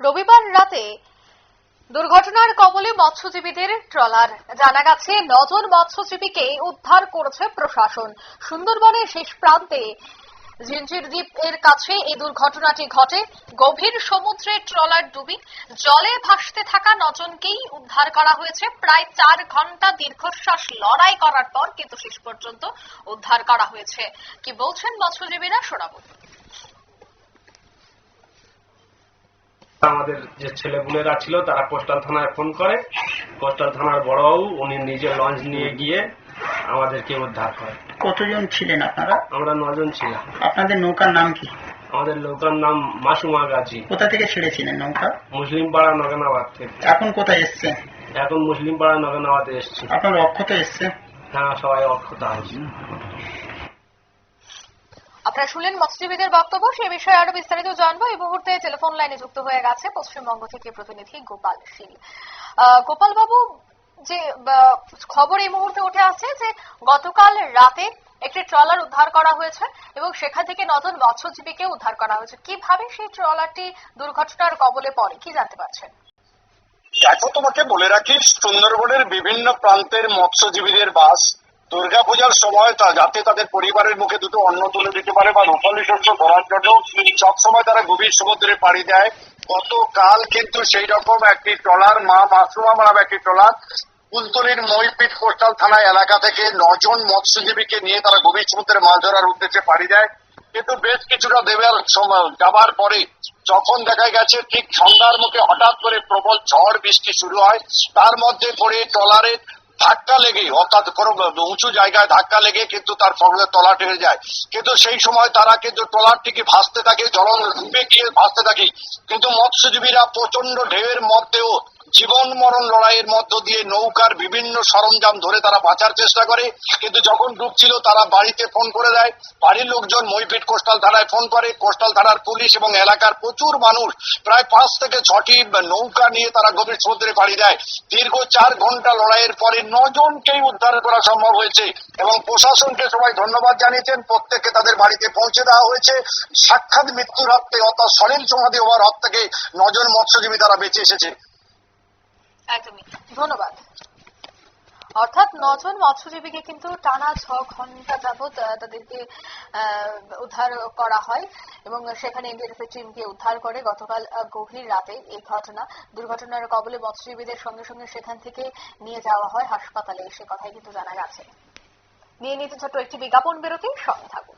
রবিবার রাতে দুর্ঘটনার কবলে মৎস্যজীবীদের ট্রলার। জানা গেছে, নজন মৎস্যজীবীকে উদ্ধার করেছে প্রশাসন। সুন্দরবনের শেষ প্রান্তে ঝিঞ্জির দ্বীপ এর কাছে এই দুর্ঘটনাটি ঘটে। গভীর সমুদ্রে ট্রলার ডুবি জলে ভাসতে থাকা নজনকেই উদ্ধার করা হয়েছে। প্রায় চার ঘণ্টা দীর্ঘশ্বাস লড়াই করার পর কিন্তু শেষ পর্যন্ত উদ্ধার করা হয়েছে। কি বলছেন মৎস্যজীবীরা শোনাবো। আমাদের যে ছেলেপুলেরা ছিল তারা কোস্টাল থানায় ফোন করে। কোস্টাল থানার বড়বাবু উনি নিজে লঞ্চ নিয়ে গিয়ে আমাদেরকে উদ্ধার করে কতজন ছিলেন আপনারা? আমরা নজন ছিলাম। আপনাদের নৌকার নাম কি? আমাদের নৌকার নাম মাসুমা গাজী। কোথা থেকে ছেড়েছিলেন নৌকা? মুসলিম পাড়া নগেনাবাদ থেকে। এখন কোথায় এসছে? এখন মুসলিম পাড়া নগেনাবাদে এসছি। আপনার অক্ষত এসছে? হ্যাঁ সবাই অক্ষতা হয়েছে আপনারা শুনলেন মৎস্যজীবীদের বক্তব্য সে বিষয়ে আরও বিস্তারিত জানব। এই মুহূর্তে টেলিফোন লাইনে যুক্ত হয়ে গেছে পশ্চিমবঙ্গ থেকে প্রতিনিধি গোপাল শীল। গোপাল বাবু যে খবর এই মুহূর্তে উঠে আসছে যে গতকাল রাতে একটি ট্রলার উদ্ধার করা হয়েছে এবং সেখান থেকে নতুন মৎস্যজীবীকে উদ্ধার করা হয়েছে। কীভাবে সেই ট্রলারটি দুর্ঘটনার কবলে পড়ে, কি জানতে পারছেন? এখন তোমাকে বলে রাখি, সুন্দরবনের বিভিন্ন প্রান্তের মৎস্যজীবীদের বাস দুর্গাপূজার সময় তা যাতে তাদের পরিবারের মুখে দুটো অন্ন তুলে দিতে পারে বা রূপালী শস্য ধরার জন্য সবসময় তারা গভীর সমুদ্রে পাড়ি দেয়। গতকাল কিন্তু সেই রকম একটি ট্রলার, মা মাসরুমা নামে একটি ট্রলার কুলতলির মহিপিট কোস্টাল থানা এলাকা থেকে নজন মৎস্যজীবীকে নিয়ে তারা গভীর সমুদ্রে মাছ ধরার উদ্দেশ্যে পাড়ি দেয়। কিন্তু বেশ কিছুটা দেবের যাবার পরে যখন দেখা গেছে ঠিক সন্ধ্যার মুখে হঠাৎ করে প্রবল ঝড় বৃষ্টি শুরু হয়, তার মধ্যে পড়ে ট্রলারের ধাক্কা লেগে অর্থাৎ কোনো উঁচু জায়গায় ধাক্কা লেগে কিন্তু তার ফলে তলা টেনে যায়। কিন্তু সেই সময় তারা কিন্তু ট্রলারটিকে ভাসতে থাকে জল ডুবে গিয়ে ভাসতে থাকে। কিন্তু মৎস্যজীবীরা প্রচণ্ড ঢেউয়ের মধ্যেও জীবন, মরণ, লড়াইয়ের মধ্য দিয়ে নৌকার বিভিন্ন সরঞ্জাম ধরে তারা বাঁচার চেষ্টা করে। কিন্তু যখন ডুবছিল, তারা বাড়িতে ফোন করে দেয়। বাড়ির লোকজন মইপিট কোস্টাল থানায় ফোন করে। কোস্টাল থানার পুলিশ এবং এলাকার প্রচুর মানুষ, প্রায় পাঁচ থেকে ছটি নৌকা নিয়ে তারা গভীর সমুদ্রে পাড়ি দেয়। দীর্ঘ চার ঘণ্টা লড়াইয়ের পরে নজনকেই উদ্ধার করা সম্ভব হয়েছে এবং প্রশাসনকে সবাই ধন্যবাদ জানিয়েছেন। প্রত্যেককে তাদের বাড়িতে পৌঁছে দেওয়া হয়েছে। সাক্ষাৎ মৃত্যুর হাত থেকে অর্থাৎ সরেন সমাধি হওয়ার হাত থেকে নজন মৎস্যজীবী তারা বেঁচে এসেছে। একদমই। ধন্যবাদ। অর্থাৎ নজন মৎস্যজীবীকে কিন্তু টানা ছ ঘণ্টা যাবৎ তাদেরকে উদ্ধার করা হয় এবং সেখানে এনডিআরএফ টিমকে উদ্ধার করে গতকাল গভীর রাতে এই ঘটনা, দুর্ঘটনার কবলে মৎস্যজীবীদের সঙ্গে সঙ্গে সেখান থেকে নিয়ে যাওয়া হয় হাসপাতালে। সে কথাই কিন্তু জানা গেছে। নিয়ে নিতে ছোট্ট একটি বিজ্ঞাপন বিরতি সঙ্গে থাকুন।